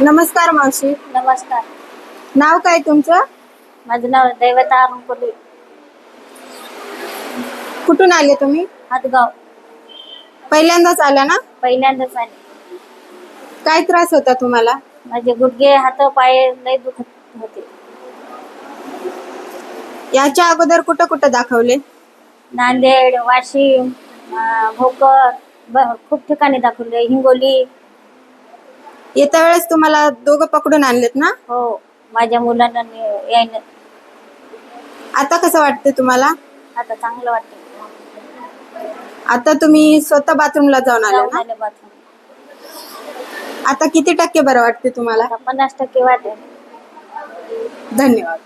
नमस्कार मावशी. नमस्कार. नाव काय तुमचं? माझं नाव दैवता अरुण कुठून आले तुम्ही? हातगाव. पहिल्यांदाच आला ना? पहिल्यांदाच आले. काय त्रास होता तुम्हाला? माझे गुडघे हात पाय लय दुखत होते. याच्या अगोदर कुठं कुठं दाखवले? नांदेड वाशिम भोकर खूप ठिकाणी दाखवले हिंगोली. येत्या वेळेस तुम्हाला दोघं पकडून आणलेत ना? हो माझ्या मुलांना आता कसं वाटते तुम्हाला? आता चांगलं वाटतं आता तुम्ही स्वतः बाथरूमला जाऊन आले जाऊन ना आले बाथरूम. आता किती टक्के बरं वाटते तुम्हाला? पन्नास टक्के वाटेल धन्यवाद.